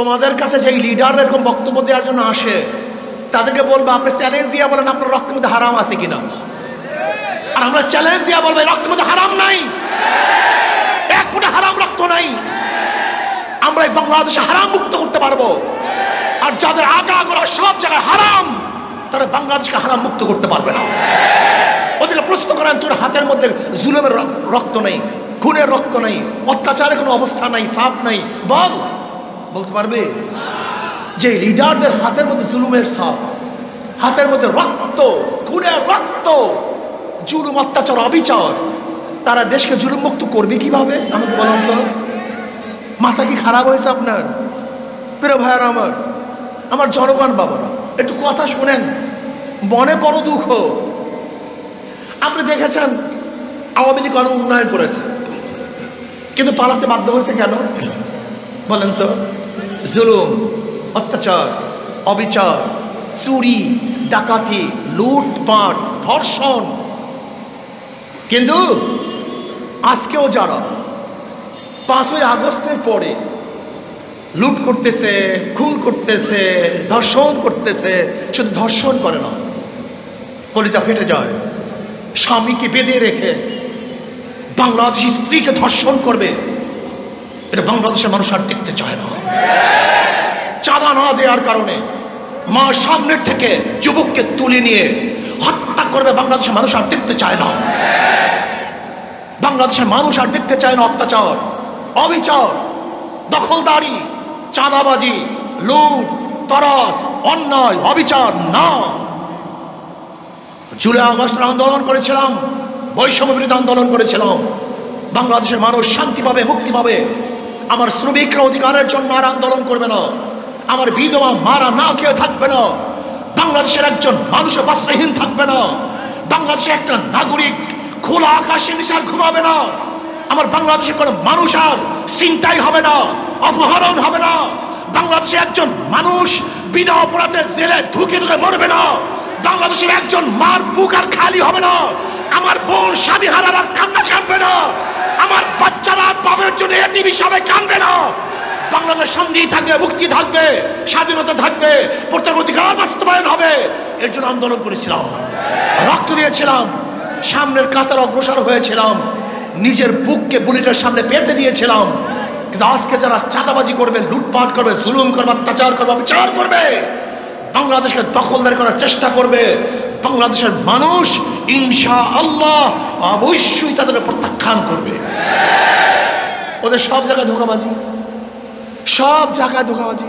তোমাদের কাছে যেই লিডার এরকম বক্তব্য দেওয়ার জন্য আসে, তাদেরকে বলব, আপনি চ্যালেঞ্জ দিয়ে বলেন, আপনার রক্তের মধ্যে হারাম আছে কিনা। আর আমরা চ্যালেঞ্জ দিয়ে বলব রক্তের মধ্যে হারাম নাই। এক ফুটে হারাম রক্ত নাই। আমরা এই বাংলাদেশে হারাম মুক্ত করতে পারব। আর যাদের আগা আগরা সব জায়গায় হারাম, তারা বাংলাদেশকে হারাম মুক্ত করতে পারবে না। ওদেরকে প্রশ্ন করেন, তোর হাতের মধ্যে জুলুমের রক- রক্ত নেই, খুনের রক্ত নেই, অত্যাচারের কোনো অবস্থা নাই, সাপ নাই, বল। বলতে পারবে? যে লিডারদের হাতের মধ্যে জুলুমের সাপ হাতের মধ্যে রক্ত খুনের রক্ত, জুলুম অত্যাচার, অবিচার, তারা দেশকে জুলুম মুক্ত করবে কীভাবে? আমাকে বলুন তো। মাথা কি খারাপ হয়েছে আপনার? প্রিয় ভাইয়ার আমার আমার জনগণ বাবারা, একটু কথা শোনেন। মনে বড় দুঃখ। আপনি দেখেছেন, আওয়ামী লীগ অনেক উন্নয়ন করেছে। কিন্তু পালাতে বাধ্য হয়েছে কেন? বলেন তো। জুলুম, অত্যাচার, অবিচার, চুরি, ডাকাতি, লুটপাট, ধর্ষণ। কিন্তু আজকেও যারা পাঁচই আগস্টের পরে লুট করতেছে, খুন করতেছে, ধর্ষণ করতেছে, শুধু ধর্ষণ করে না, কলিজা ফেটে যায়, স্বামীকে বেঁধে রেখে বাংলাদেশ স্ত্রীকে ধর্ষণ করবে। এটা বাংলাদেশের মানুষ আর দেখতে চায় না। চাঁদা না দেওয়ার কারণে মা সামনের থেকে যুবককে তুলে নিয়ে হত্যা করবে বাংলাদেশের মানুষ আর দেখতে চায় না। বাংলাদেশের মানুষ আর দেখতে চায় না অত্যাচার, অবিচার, দখলদারি, চাঁদাবাজি, লুট তরস অন্যায়, অবিচার না। জুলাই আগস্টের আন্দোলন করেছিলাম, বৈষম্য বিরোধী আন্দোলন করেছিলাম। বাংলাদেশের মানুষ শান্তি পাবে, মুক্তি পাবে। আমার শ্রমিকরা অধিকারের জন্য আর আন্দোলন করবে না। আমার বিধবা মারা না খেয়ে থাকবে না। বাংলাদেশের একজন মানুষের বস্ত্রহীন থাকবে না। বাংলাদেশের একটা নাগরিক খোলা আকাশে নিশার ঘুমাবে না। আমার বাংলাদেশে কোনো মানুষ আর চিন্তাই হবে না, অপহরণ হবে না। বাংলাদেশে একজন মানুষ বিনা অপরাধে জেলে ঢুকে ঢুকে মরবে না। বাংলাদেশের একজন মার বুক আর খালি হবে না। আমার বোন স্বামী হারার কান্না কাঁদবে না। আমার বাচ্চারা বাবার জন্য এতিম হিসাবে কাঁদবে না। বাংলাদেশ শান্তি থাকবে, মুক্তি থাকবে, স্বাধীনতা থাকবে, প্রত্যেক অধিকার বাস্তবায়ন হবে। এর জন্য আন্দোলন করেছিলাম। রক্ত দিয়েছিলাম, সামনের কাতার অগ্রসর হয়েছিলাম। নিজের বুককে বুলেটের সামনে পেতে দিয়েছিলাম। কিন্তু আজকে যারা চাঁদাবাজি করবে, লুটপাট করবে, জুলুম করবে, অত্যাচার করবে বিচার করবে, বাংলাদেশকে দখলদারি করার চেষ্টা করবে বাংলাদেশের মানুষ ইনশা আল্লাহ অবশ্যই তাদের প্রত্যাখ্যান করবে। ওদের সব জায়গায় ধোকাবাজি, সব জায়গায় ধোকাবাজি।